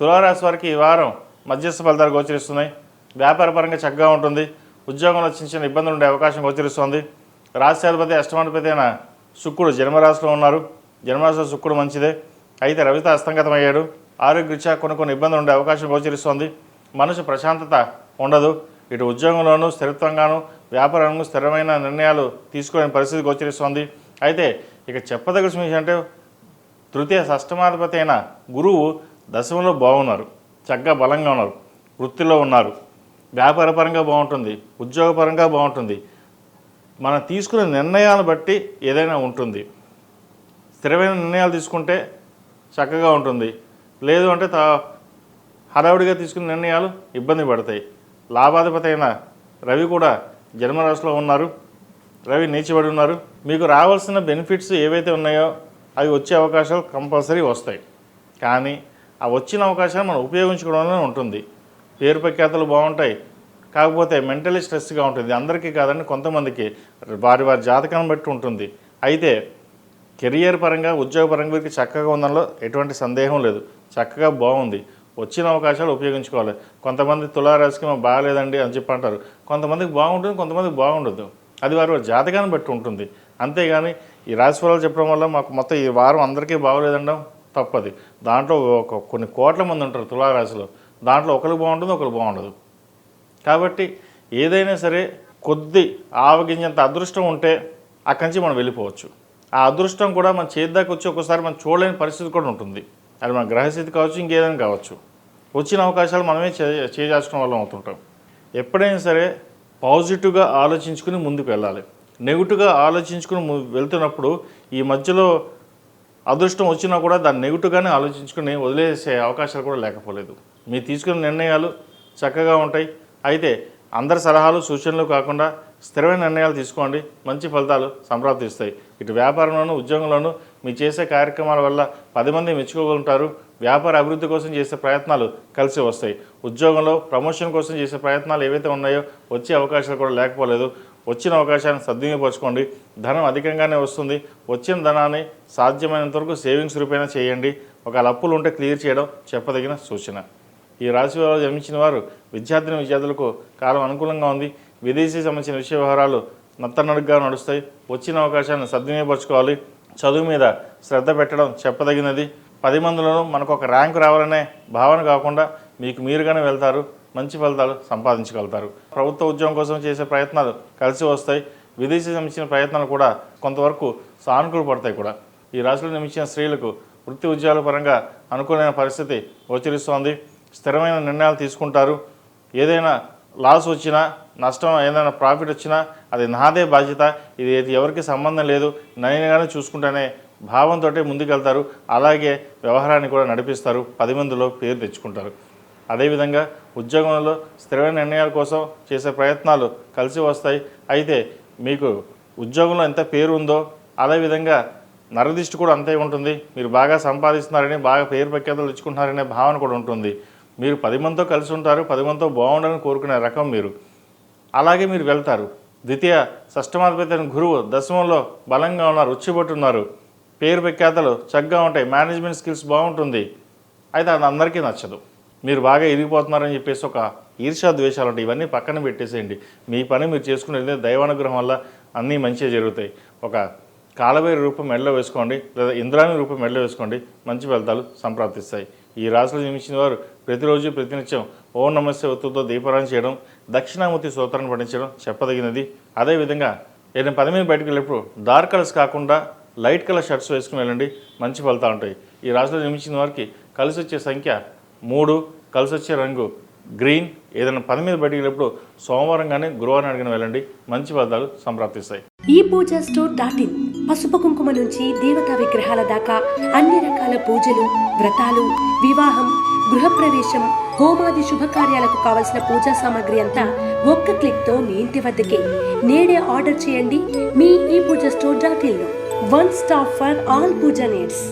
తులారాశి వారికి ఈ వారం మధ్యస్థ ఫలితాలు గోచరిస్తున్నాయి. వ్యాపారపరంగా చక్కగా ఉంటుంది. ఉద్యోగంలో చిన్న చిన్న ఇబ్బందులు ఉండే అవకాశం గోచరిస్తుంది. రాష్ట్రాధిపతి అష్టమాధిపతి అయిన శుక్రుడు జన్మరాశిలో ఉన్నారు. జన్మరాశిలో శుక్రుడు మంచిదే. అయితే రవిత అస్తంగతం అయ్యాడు ఆరోగ్యరీత్యా కొన్ని కొన్ని ఇబ్బందులు ఉండే అవకాశం గోచరిస్తోంది. మనసు ప్రశాంతత ఉండదు. ఇటు ఉద్యోగంలోనూ స్థిరత్వంగాను వ్యాపారంలో స్థిరమైన నిర్ణయాలు తీసుకునే పరిస్థితి గోచరిస్తోంది. అయితే ఇక చెప్పదగిన విషయం అంటే తృతీయ షష్టమాధిపతి అయిన గురువు దశమలో బాగున్నారు చక్కగా బలంగా ఉన్నారు వృత్తిలో ఉన్నారు. వ్యాపారపరంగా బాగుంటుంది ఉద్యోగపరంగా బాగుంటుంది. మనం తీసుకునే నిర్ణయాలను బట్టి ఏదైనా ఉంటుంది. స్థిరమైన నిర్ణయాలు తీసుకుంటే చక్కగా ఉంటుంది. లేదు అంటే తా హడావుడిగా తీసుకునే నిర్ణయాలు ఇబ్బంది పడతాయి. లాభాధిపతి అయిన రవి కూడా జన్మరాశిలో ఉన్నారు. రవి నీచబడి ఉన్నారు. మీకు రావాల్సిన బెనిఫిట్స్ ఏవైతే ఉన్నాయో అవి వచ్చే అవకాశాలు కంపల్సరీ వస్తాయి. కానీ ఆ వచ్చిన అవకాశాన్ని మనం ఉపయోగించుకోవడంలో ఉంటుంది. పేరు ప్రఖ్యాతలు బాగుంటాయి. కాకపోతే మెంటలీ స్ట్రెస్గా ఉంటుంది. అందరికీ కాదండి కొంతమందికి. వారి వారి జాతకాన్ని బట్టి ఉంటుంది. అయితే కెరియర్ పరంగా ఉద్యోగ పరంగా వీరికి చక్కగా ఉందనలో ఎటువంటి సందేహం లేదు. చక్కగా బాగుంది. వచ్చిన అవకాశాలు ఉపయోగించుకోవాలి. కొంతమంది తులారాశికి మాకు బాగాలేదండి అని చెప్పి అంటారు. కొంతమందికి బాగుంటుంది కొంతమందికి బాగుండదు. అది వారి వారి జాతకాన్ని బట్టి ఉంటుంది. అంతేగాని ఈ రాశి ఫలాలు చెప్పడం వల్ల మాకు మొత్తం ఈ వారం అందరికీ బాగోలేదండం తప్పది. దాంట్లో ఒక కొన్ని కోట్ల మంది ఉంటారు తులారాశిలో. దాంట్లో ఒకరు బాగుంటుంది ఒకరు బాగుండదు. కాబట్టి ఏదైనా సరే కొద్ది ఆవగింజంత అదృష్టం ఉంటే అక్కడి నుంచి మనం వెళ్ళిపోవచ్చు. ఆ అదృష్టం కూడా మన చేద్దాకి వచ్చి ఒకసారి మనం చూడలేని పరిస్థితి కూడా ఉంటుంది. అది మన గ్రహస్థితి కావచ్చు ఇంకేదైనా కావచ్చు. వచ్చిన అవకాశాలు మనమే చేయాల్సిన వల్ల వాళ్ళం అవుతుంటాం. ఎప్పుడైనా సరే పాజిటివ్గా ఆలోచించుకుని ముందుకు వెళ్ళాలి. నెగిటివ్గా ఆలోచించుకుని ము- వెళ్తున్నప్పుడు ఈ మధ్యలో అదృష్టం వచ్చినా కూడా దాన్ని నెగిటివ్గానే ఆలోచించుకుని వదిలేసే అవకాశాలు కూడా లేకపోలేదు. మీరు తీసుకున్న నిర్ణయాలు చక్కగా ఉంటాయి. అయితే అందరి సలహాలు సూచనలు కాకుండా స్థిరమైన నిర్ణయాలు తీసుకోండి. మంచి ఫలితాలు సంప్రాప్తిస్తాయి. ఇటు వ్యాపారంలోనూ ఉద్యోగంలోనూ మీ చేసే కార్యక్రమాల వల్ల పది మంది మెచ్చుకోగలుగుతారు. వ్యాపార అభివృద్ధి కోసం చేసే ప్రయత్నాలు కలిసి వస్తాయి. ఉద్యోగంలో ప్రమోషన్ కోసం చేసే ప్రయత్నాలు ఏవైతే ఉన్నాయో వచ్చే అవకాశాలు కూడా లేకపోలేదు. వచ్చిన అవకాశాన్ని సద్వినియోగపరచుకోండి. ధనం అధికంగానే వస్తుంది. వచ్చిన ధనాన్ని సాధ్యమైనంత వరకు సేవింగ్స్ రూపేణ చేయండి. ఒకవేళ అప్పులు ఉంటే క్లియర్ చేయడం చెప్పదగిన సూచన. ఈ రాశి వారు జన్మించిన వారు విద్యార్థిని విద్యార్థులకు కాలం అనుకూలంగా ఉంది. విదేశీ సంబంధించిన విషయ వ్యవహారాలు నత్తనడుగ్గా నడుస్తాయి. వచ్చిన అవకాశాన్ని సద్వినియోగపరచుకోవాలి. చదువు మీద శ్రద్ధ పెట్టడం చెప్పదగినది. పది మందిలోనూ మనకు ఒక ర్యాంకు రావాలనే భావన కాకుండా మీకు మీరుగానే వెళ్తారు. మంచి ఫలితాలు సంపాదించగలుగుతారు. ప్రభుత్వ ఉద్యోగం కోసం చేసే ప్రయత్నాలు కలిసి వస్తాయి. విదేశీ నిమించిన ప్రయత్నాలు కూడా కొంతవరకు సానుకూల పడతాయి కూడా. ఈ రాశిలో నిమించిన స్త్రీలకు వృత్తి ఉద్యోగాల పరంగా అనుకూలమైన పరిస్థితి గోచరిస్తోంది. స్థిరమైన నిర్ణయాలు తీసుకుంటారు. ఏదైనా లాస్ వచ్చినా నష్టం ఏదైనా ప్రాఫిట్ వచ్చినా అది నాదే బాధ్యత. ఇది ఇది ఎవరికి సంబంధం లేదు. నేనుగానే చూసుకుంటానే భావంతో ముందుకెళ్తారు. అలాగే వ్యవహారాన్ని కూడా నడిపిస్తారు. పది మందిలో పేరు తెచ్చుకుంటారు. అదేవిధంగా ఉద్యోగంలో స్థిరమైన నిర్ణయాల కోసం చేసే ప్రయత్నాలు కలిసి వస్తాయి. అయితే మీకు ఉద్యోగంలో ఎంత పేరు ఉందో అదేవిధంగా నరదిష్టి కూడా అంతే ఉంటుంది. మీరు బాగా సంపాదిస్తున్నారని బాగా పేరు ప్రఖ్యాతలు ఇచ్చుకుంటున్నారనే భావన కూడా ఉంటుంది. మీరు పది మందితో కలిసి ఉంటారు పది మందితో బాగుండాలని కోరుకునే రకం మీరు. అలాగే మీరు వెళ్తారు. ద్వితీయ షష్టమాధిపతి అయిన గురువు దశమంలో బలంగా ఉన్నారు ఉచ్చిపట్టున్నారు పేరు ప్రఖ్యాతలు చక్కగా ఉంటాయి. మేనేజ్మెంట్ స్కిల్స్ బాగుంటుంది. అయితే అది అందరికీ నచ్చదు. మీరు బాగా ఎదిగిపోతున్నారని చెప్పేసి ఒక ఈర్షా ద్వేషాలు ఉంటాయి. ఇవన్నీ పక్కన పెట్టేసేయండి. మీ పని మీరు చేసుకునేది దైవానుగ్రహం వల్ల అన్నీ మంచిగా జరుగుతాయి. ఒక కాలవేరు రూపం మెడలో వేసుకోండి. లేదా ఇంద్రాణి రూపం మెడలో వేసుకోండి. మంచి ఫలితాలు సంప్రాప్తిస్తాయి. ఈ రాశిలో జన్మించిన వారు ప్రతిరోజు ప్రతినిత్యం ఓం నమస్తే ఒత్తుతో దీపారాయణ చేయడం దక్షిణామూర్తి సూత్రాన్ని పఠించడం చెప్పదగినది. అదేవిధంగా ఏదైనా పని మీద బయటకు వెళ్ళినప్పుడు డార్క్ కలర్స్ కాకుండా లైట్ కలర్ షర్ట్స్ వేసుకుని వెళ్ళండి. మంచి ఫలితాలు ఉంటాయి. ఈ రాశిలో జన్మించిన వారికి కలిసి వచ్చే సంఖ్య మూడు. కలిసి వచ్చే రంగు గ్రీన్. ఏదైనా పని మీద బయటకు సోమవారం కానీ గురువారం అడిగిన వెళ్ళండి. మంచి ఫలితాలు సంప్రాప్తిస్తాయి. ఈ పూజ స్టోర్ డాట్ ఇన్ పసుపు కుంకుమ నుంచి దేవతా విగ్రహాల దాకా అన్ని రకాల పూజలు వ్రతాలు వివాహం గృహప్రవేశం హోమాది శుభకార్యాలకు కావలసిన పూజా సామాగ్రి అంతా ఒక్క క్లిక్తో మీ ఇంటి వద్దకే. నేడే ఆర్డర్ చేయండి మీ ఈ puja store dot in one stop for all puja needs.